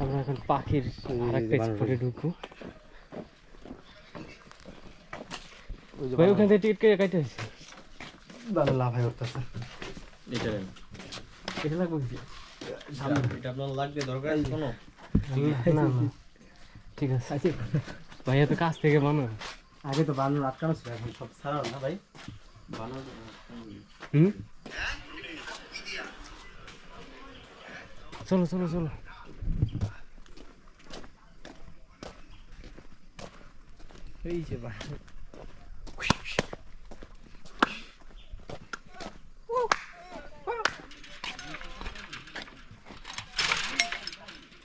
আমরা এখন পাখির আরেকটা স্পটে ঢুকবো। ভাই ওখান থেকে টিকিট কেটে কাটতে হয়েছে ভালো লাভ হয় করতেছে এটা এটা লাগবে কি? এটা আপনার লাগবে দরকার আছে কোনো? না না ঠিক আছে। ভাই এত কাছ থেকে বানো আগে তো বানর আটকানো ছিল এখন সব ছাড়া না ভাই? হুম? চলো চলো চলো। এই যে ভাই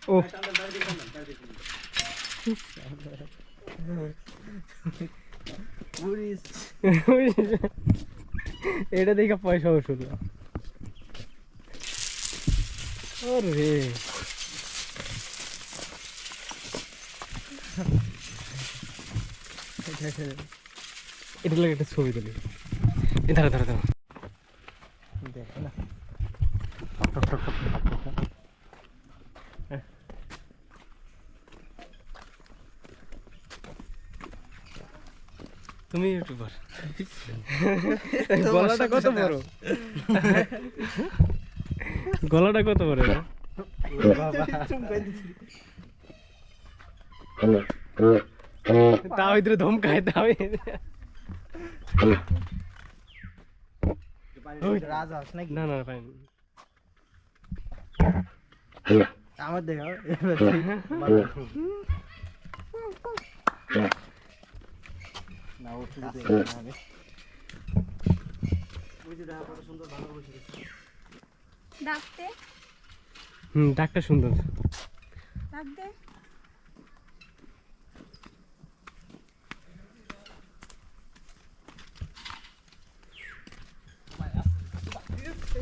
ও এটা দেখে পয়সা ওষুধ ওরে এটা লাগে একটা ছবি তুলি। এ দাঁড়া দাঁড়া দাঁড়া। দেখে না। তুমি ইউটিউবার গলাটা কত বড়? গলাটা কত বড় এটা? তাও ইধরে ধমকায় তাও রাজা আস নাকি না না পাইনি আমার দেখে না ডাকতে? হুম ডাকটা সুন্দর। ডাকতে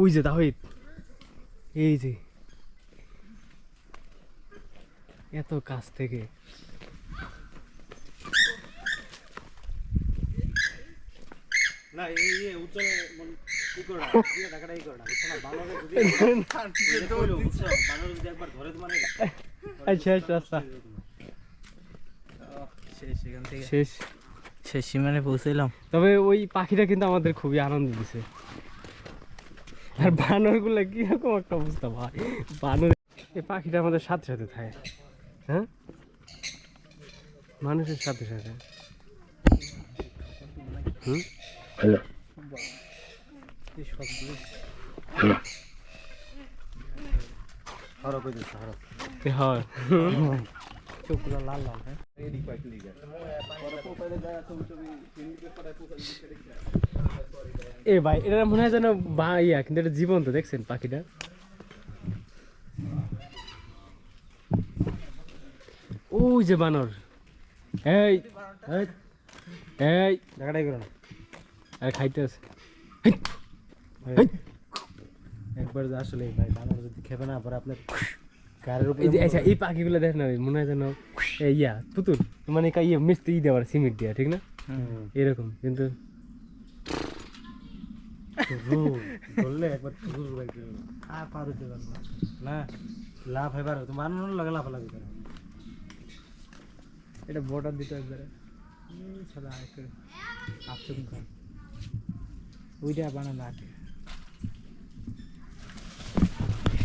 ওই যে তাহিদ এই যে। এত কাছ থেকে। না এই এই আচ্ছা আচ্ছা আচ্ছা। শেষ শেষ। সীমানে পৌঁছাইলাম। তবে ওই পাখিটা কিন্তু আমাদের খুবই আনন্দ দিছে। আর বানরগুলো কীরকম একটা অবস্থা ভাই। বানর এই পাখিটা আমাদের সাথে সাথে থাকে। হ্যাঁ? মানুষের সাথে সাথে। হুম? এই চোখগুলো লাল লাল হ্যাঁ? এ ভাই এটা মনে হয় যেন বা ইয়া কিন্তু এটা জীবন্ত দেখছেন পাখিটা? ওই যে বানর। এই এই, এই ঢাকাটাই করে না। আর খাইতে আছে। একবার আসলে ভাই বানর যদি খেবে না পরে আপনার গাড়ির উপরে আচ্ছা এই পাখিগুলো দেখ না মনে হয় যেন ইয়া পুতুল। মানে ইয়ে মিস্ত্রি দেওয়ার সিমেন্ট দেওয়া ঠিক না? এরকম কিন্তু ধরলে একবার টুকুর লাগবে আর পার হতে পারব না। না লাভ এবার তো বানানোর লাগে লাভ লাগবে এটা বর্ডার দিতে একবারে সাদা আপসন কর। ওইটা বানানো আগে।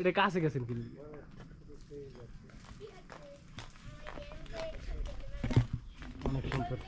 এটা কাছে গেছেন কিন্তু। অনেক সুন্দর